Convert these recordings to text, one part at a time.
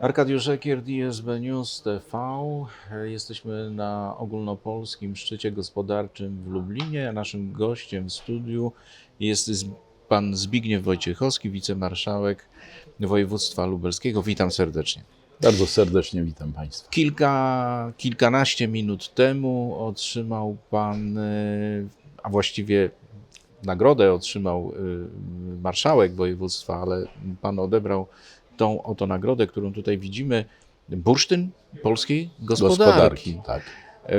Arkadiusz Ekier, DSB News TV. Jesteśmy na ogólnopolskim szczycie gospodarczym w Lublinie, naszym gościem w studiu jest pan Zbigniew Wojciechowski, wicemarszałek województwa lubelskiego. Witam serdecznie. Bardzo serdecznie witam Państwa. Kilka, kilkanaście minut temu otrzymał pan, e, a właściwie nagrodę otrzymał e, marszałek województwa, ale pan odebrał tą oto nagrodę, którą tutaj widzimy, bursztyn polskiej gospodarki. Tak. E,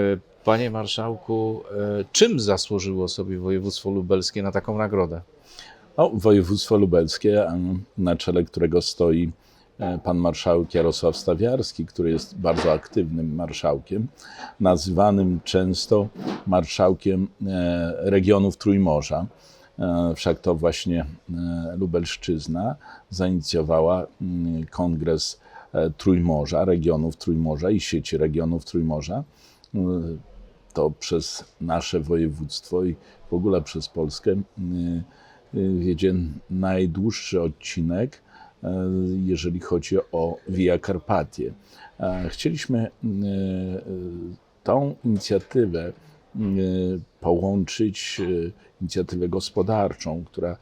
Panie marszałku, e, czym zasłużyło sobie województwo lubelskie na taką nagrodę? No, województwo lubelskie, na czele którego stoi e, pan marszałek Jarosław Stawiarski, który jest bardzo aktywnym marszałkiem, nazywanym często marszałkiem regionów Trójmorza. E, Wszak to właśnie e, Lubelszczyzna zainicjowała mm, kongres e, Trójmorza, regionów Trójmorza i sieci regionów Trójmorza. To przez nasze województwo i w ogóle przez Polskę wiedzie najdłuższy odcinek, jeżeli chodzi o Via Carpatie. E, Chcieliśmy y, tą inicjatywę połączyć, y, inicjatywę gospodarczą, która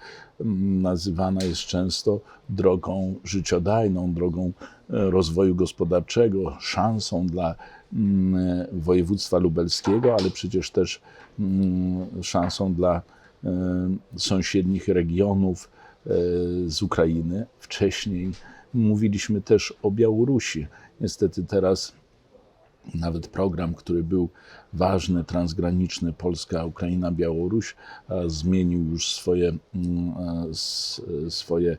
nazywana jest często drogą życiodajną, drogą e, rozwoju gospodarczego, szansą dla województwa lubelskiego, ale przecież też szansą dla e, sąsiednich regionów e, z Ukrainy. Wcześniej mówiliśmy też o Białorusi. Niestety teraz nawet program, który był ważny, transgraniczny, Polska, Ukraina, Białoruś, e, zmienił już swoje, mm, e, swoje,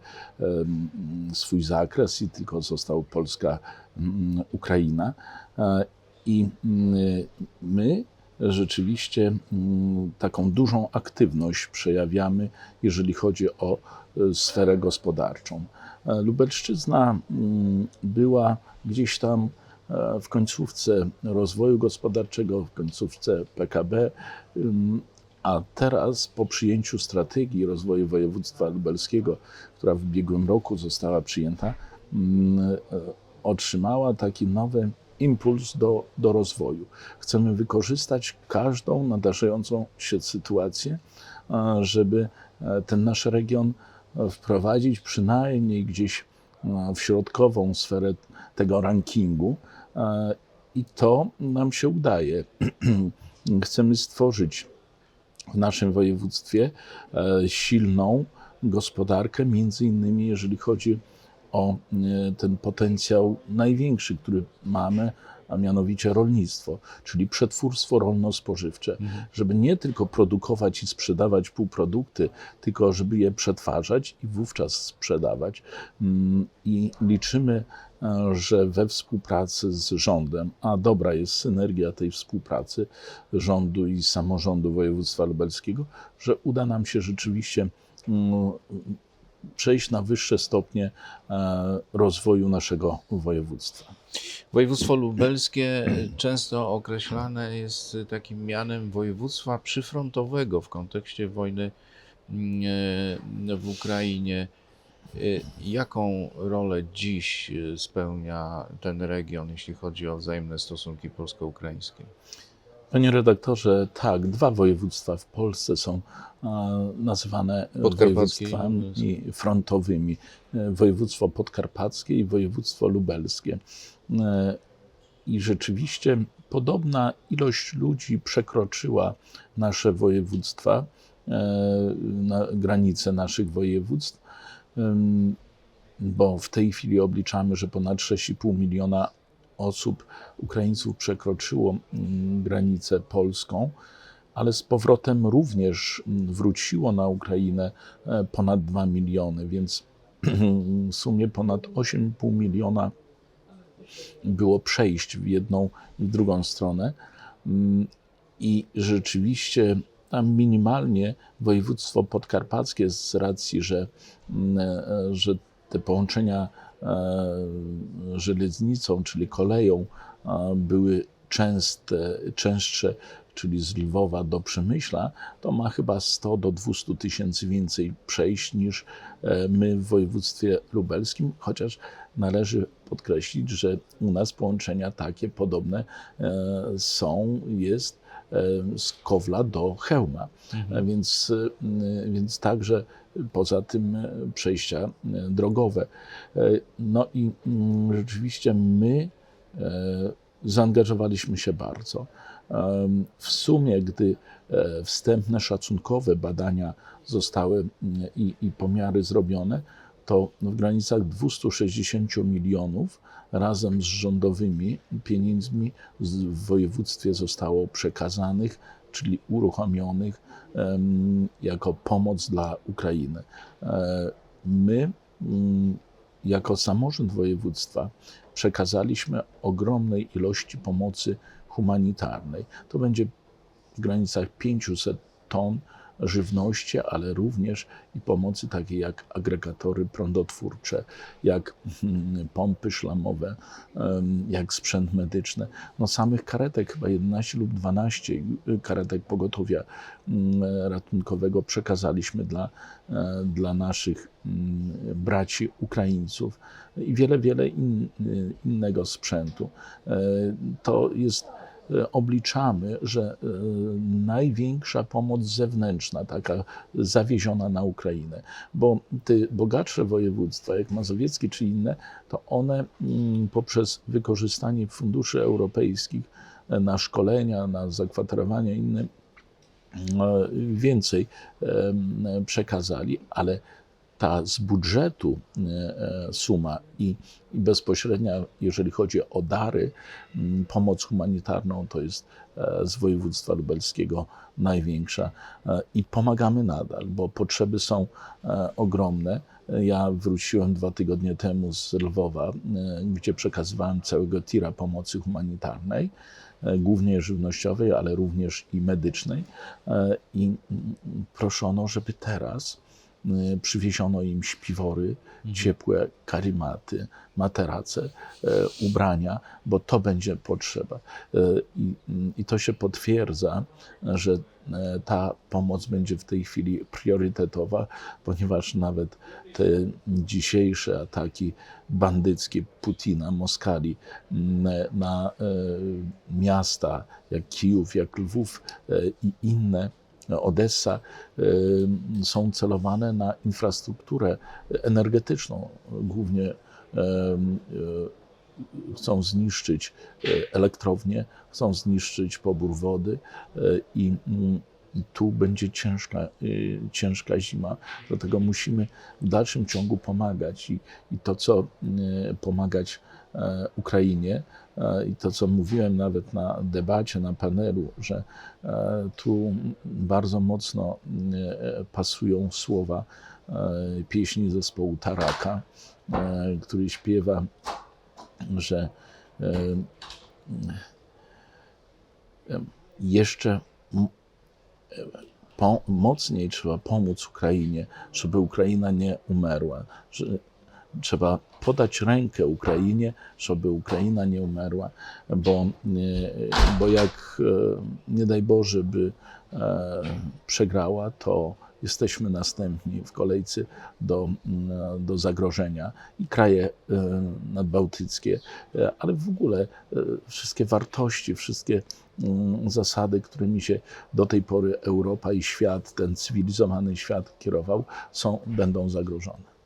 swój zakres i tylko został Polska, mm, Ukraina. E, I mm, my rzeczywiście taką dużą aktywność przejawiamy, jeżeli chodzi o sferę gospodarczą. Lubelszczyzna była gdzieś tam w końcówce rozwoju gospodarczego, w końcówce PKB, a teraz po przyjęciu strategii rozwoju województwa lubelskiego, która w ubiegłym roku została przyjęta, e, otrzymała taki nowy impuls do, do rozwoju. Chcemy wykorzystać każdą nadarzającą się sytuację, e, żeby e, ten nasz region wprowadzić przynajmniej gdzieś w środkową sferę tego rankingu. I to nam się udaje. Chcemy stworzyć w naszym województwie e, silną gospodarkę, między innymi jeżeli chodzi o e, ten potencjał największy, który mamy, a mianowicie rolnictwo, czyli przetwórstwo rolno-spożywcze, żeby nie tylko produkować i sprzedawać półprodukty, tylko żeby je przetwarzać i wówczas sprzedawać. Mm, I liczymy, e, że we współpracy z rządem, a dobra jest synergia tej współpracy rządu i samorządu województwa lubelskiego, że uda nam się rzeczywiście mm, przejść na wyższe stopnie e, rozwoju naszego województwa. Województwo lubelskie często określane jest takim mianem województwa przyfrontowego w kontekście wojny mm, w Ukrainie. Jaką rolę dziś spełnia ten region, jeśli chodzi o wzajemne stosunki polsko-ukraińskie? Panie redaktorze, tak, dwa województwa w Polsce są e, nazywane województwami frontowymi. E, Województwo podkarpackie i województwo lubelskie. E, I rzeczywiście podobna ilość ludzi przekroczyła nasze województwa, e, na granice naszych województw, bo w tej chwili obliczamy, że ponad 6,5 miliona osób, Ukraińców przekroczyło granicę polską, ale z powrotem również wróciło na Ukrainę e, ponad 2 miliony, więc w sumie ponad 8,5 miliona było przejść w jedną i w drugą stronę. Mm, I rzeczywiście tam minimalnie województwo podkarpackie z racji, że, mm, e, że te połączenia e, żeleznicą, czyli koleją, były częste, częstsze, czyli z Lwowa do Przemyśla, to ma chyba 100 do 200 tysięcy więcej przejść niż e, my w województwie lubelskim, chociaż należy podkreślić, że u nas połączenia takie podobne e, są, jest e, z Kowla do Chełma. Mhm. Więc, e, więc także poza tym przejścia drogowe. No i mm, rzeczywiście my zaangażowaliśmy się bardzo. W sumie, gdy wstępne szacunkowe badania zostały i, i pomiary zrobione, to w granicach 260 milionów razem z rządowymi pieniędzmi w województwie zostało przekazanych, czyli uruchomionych jako pomoc dla Ukrainy. E, My, mm, jako samorząd województwa, przekazaliśmy ogromnej ilości pomocy humanitarnej. To będzie w granicach 500 ton żywności, ale również i pomocy takiej jak agregatory prądotwórcze, jak mm, pompy szlamowe, jak sprzęt medyczny. No samych karetek chyba 11 lub 12 karetek pogotowia mm, ratunkowego przekazaliśmy dla, e, dla naszych mm, braci Ukraińców i wiele, wiele in, innego sprzętu. E, To jest obliczamy, że e, największa pomoc zewnętrzna, taka zawieziona na Ukrainę, bo te bogatsze województwa, jak mazowieckie czy inne, to one mm, poprzez wykorzystanie funduszy europejskich e, na szkolenia, na zakwaterowania inne, e, więcej przekazali, ale ta z budżetu e, e, suma i, bezpośrednia, jeżeli chodzi o dary, pomoc humanitarną, to jest e, z województwa lubelskiego największa i pomagamy nadal, bo potrzeby są ogromne. Ja wróciłem dwa tygodnie temu z Lwowa, gdzie przekazywałem całego tira pomocy humanitarnej, głównie żywnościowej, ale również i medycznej. I proszono, żeby teraz przywieziono im śpiwory, ciepłe karimaty, materace, e, ubrania, bo to będzie potrzeba. E, I, to się potwierdza, że e, ta pomoc będzie w tej chwili priorytetowa, ponieważ nawet te dzisiejsze ataki bandyckie Putina, Moskali na miasta jak Kijów, jak Lwów i inne, Odessa, y, są celowane na infrastrukturę energetyczną. Głównie y, y, chcą zniszczyć elektrownie, chcą zniszczyć pobór wody i tu będzie ciężka, ciężka zima, dlatego musimy w dalszym ciągu pomagać i, i to, co pomagać Ukrainie, e, i to, co mówiłem nawet na debacie, na panelu, że e, tu bardzo mocno e, pasują słowa e, pieśni zespołu Taraka, e, który śpiewa, że e, e, jeszcze e, mocniej trzeba pomóc Ukrainie, żeby Ukraina nie umerła, że trzeba podać rękę Ukrainie, żeby Ukraina nie umerła, bo, e, bo jak e, nie daj Boże by e, przegrała, to jesteśmy następni w kolejce do, mm, do zagrożenia i kraje nadbałtyckie, ale w ogóle wszystkie wartości, wszystkie mm, zasady, którymi się do tej pory Europa i świat, ten cywilizowany świat kierował, są, będą zagrożone.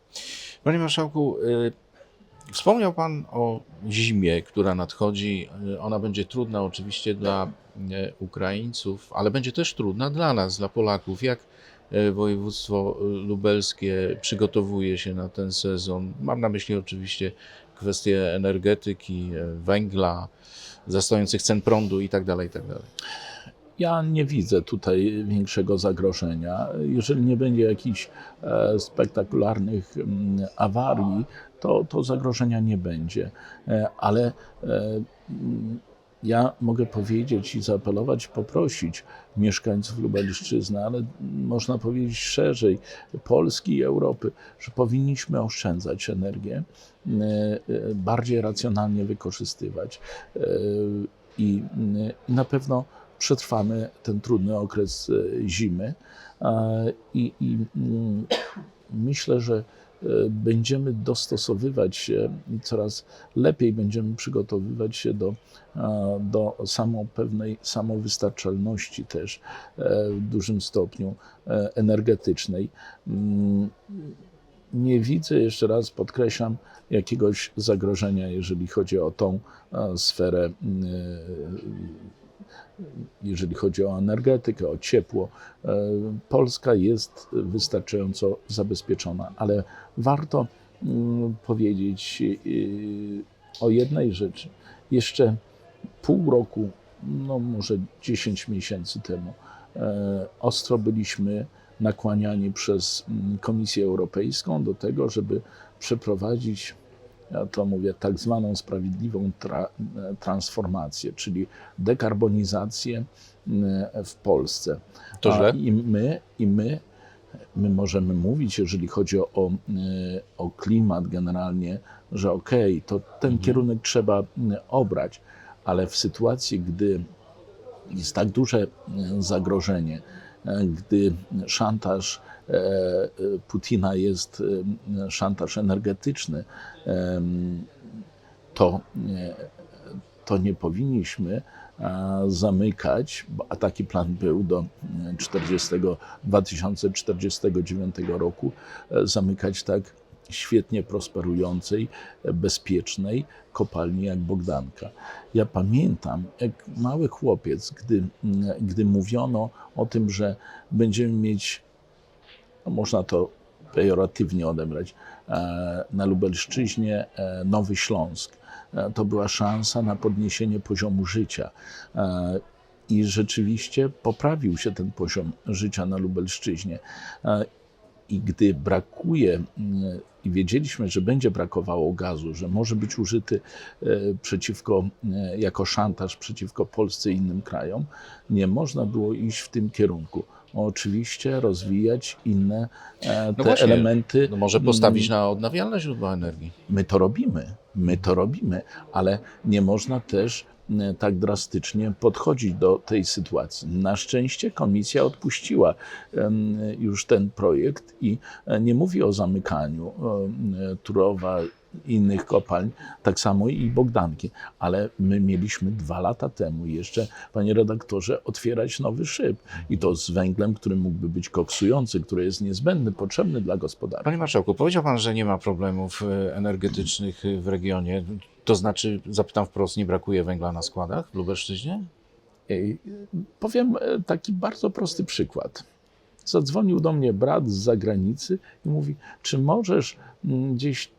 Panie Marszałku, y, wspomniał Pan o zimie, która nadchodzi. Y, Ona będzie trudna oczywiście dla y, Ukraińców, ale będzie też trudna dla nas, dla Polaków. Jak województwo lubelskie przygotowuje się na ten sezon? Mam na myśli oczywiście kwestie energetyki, węgla, zastojących cen prądu itd. itd. Ja nie widzę tutaj większego zagrożenia. Jeżeli nie będzie jakichś e, spektakularnych mm, awarii, to, to zagrożenia nie będzie. E, ale e, mm, ja mogę powiedzieć i zaapelować, poprosić mieszkańców Lubelszczyzny, ale można powiedzieć szerzej, Polski i Europy, że powinniśmy oszczędzać energię, bardziej racjonalnie wykorzystywać. I na pewno przetrwamy ten trudny okres e, zimy. E, I, i mm, myślę, że będziemy dostosowywać się i coraz lepiej będziemy przygotowywać się do, e, do samo pewnej samowystarczalności też e, w dużym stopniu e, energetycznej. Mm, Nie widzę, jeszcze raz podkreślam, jakiegoś zagrożenia, jeżeli chodzi o tą e, sferę, mm, e, jeżeli chodzi o energetykę, o ciepło. E, Polska jest wystarczająco zabezpieczona, ale warto mm, powiedzieć y, o jednej rzeczy. Jeszcze pół roku, no może 10 miesięcy temu, e, ostro byliśmy nakłaniani przez mm, Komisję Europejską do tego, żeby przeprowadzić, ja to mówię, tak zwaną sprawiedliwą tra, e, transformację, czyli dekarbonizację mm, w Polsce. To źle? I my, i my, my możemy mówić, jeżeli chodzi o, o, o klimat generalnie, że okej, to ten kierunek trzeba obrać, ale w sytuacji, gdy jest tak duże zagrożenie, e, gdy szantaż e, e, Putina jest e, szantaż energetyczny, to, e, to nie powinniśmy e, zamykać, a taki plan był do e, 40, 2049 roku, e, zamykać tak świetnie prosperującej, bezpiecznej kopalni jak Bogdanka. Ja pamiętam, jak mały chłopiec, gdy, gdy mówiono o tym, że będziemy mieć, no można to pejoratywnie odebrać, e, na Lubelszczyźnie e, Nowy Śląsk. E, To była szansa na podniesienie poziomu życia. I rzeczywiście poprawił się ten poziom życia na Lubelszczyźnie. I gdy brakuje, i wiedzieliśmy, że będzie brakowało gazu, że może być użyty e, przeciwko, e, jako szantaż przeciwko Polsce i innym krajom, nie można było iść w tym kierunku. Oczywiście rozwijać inne e, te No właśnie, elementy. No może postawić na odnawialne źródła energii. My to robimy, my to robimy, ale nie można też e, tak drastycznie podchodzić do tej sytuacji. Na szczęście komisja odpuściła już ten projekt i e, nie mówi o zamykaniu em, Turowa, innych kopalń, tak samo i Bogdanki, ale my mieliśmy dwa lata temu jeszcze, panie redaktorze, otwierać nowy szyb i to z węglem, który mógłby być koksujący, który jest niezbędny, potrzebny dla gospodarki. Panie Marszałku, powiedział Pan, że nie ma problemów e, energetycznych e, w regionie. To znaczy, zapytam wprost, nie brakuje węgla na składach w Lubelszczyźnie? Ej, Powiem e, taki bardzo prosty przykład. Zadzwonił do mnie brat z zagranicy i mówi: Czy możesz gdzieś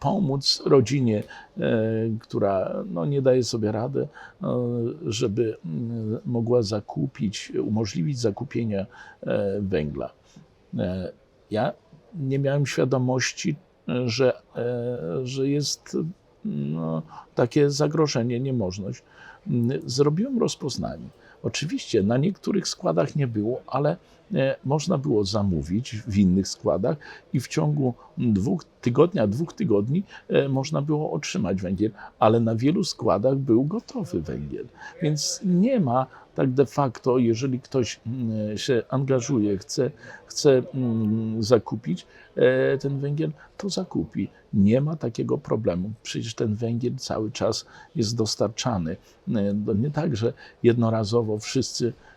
pomóc rodzinie, e, która no, nie daje sobie rady, e, żeby mm, mogła zakupić, umożliwić zakupienie e, węgla? Ja nie miałem świadomości, że, że jest no, takie zagrożenie, niemożność. Mm, Zrobiłem rozpoznanie. Oczywiście na niektórych składach nie było, ale można było zamówić w innych składach i w ciągu dwóch tygodnia, dwóch tygodni e, można było otrzymać węgiel, ale na wielu składach był gotowy węgiel. Więc nie ma tak de facto, jeżeli ktoś mm, się angażuje, chce, chce mm, zakupić e, ten węgiel, to zakupi. Nie ma takiego problemu. Przecież ten węgiel cały czas jest dostarczany. E, to Nie tak, że jednorazowo wszyscy e,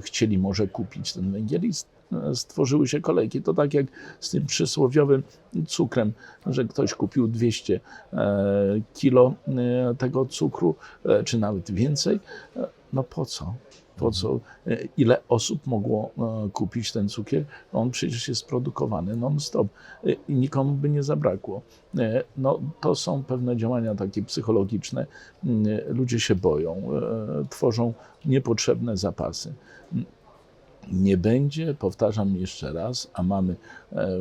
chcieli może kupić ten węgiel i e, stworzyły się kolejki. To tak jak z tym przysłowiowym cukrem, że ktoś kupił 200 e, kilo e, tego cukru, e, czy nawet więcej. No po co? Po co? E, Ile osób mogło e, kupić ten cukier? On przecież jest produkowany non-stop e, i nikomu by nie zabrakło. No, to są pewne działania takie psychologiczne. Mm, Ludzie się boją, tworzą niepotrzebne zapasy. Nie będzie, powtarzam jeszcze raz, a mamy e,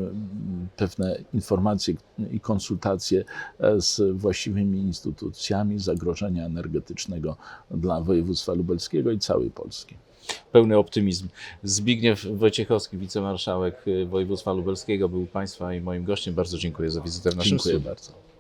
pewne informacje i konsultacje e, z właściwymi instytucjami zagrożenia energetycznego dla województwa lubelskiego i całej Polski. Pełny optymizm. Zbigniew Wojciechowski, wicemarszałek e, województwa lubelskiego, był Państwa i moim gościem. Bardzo dziękuję za wizytę w naszym Dziękuję studiu. bardzo.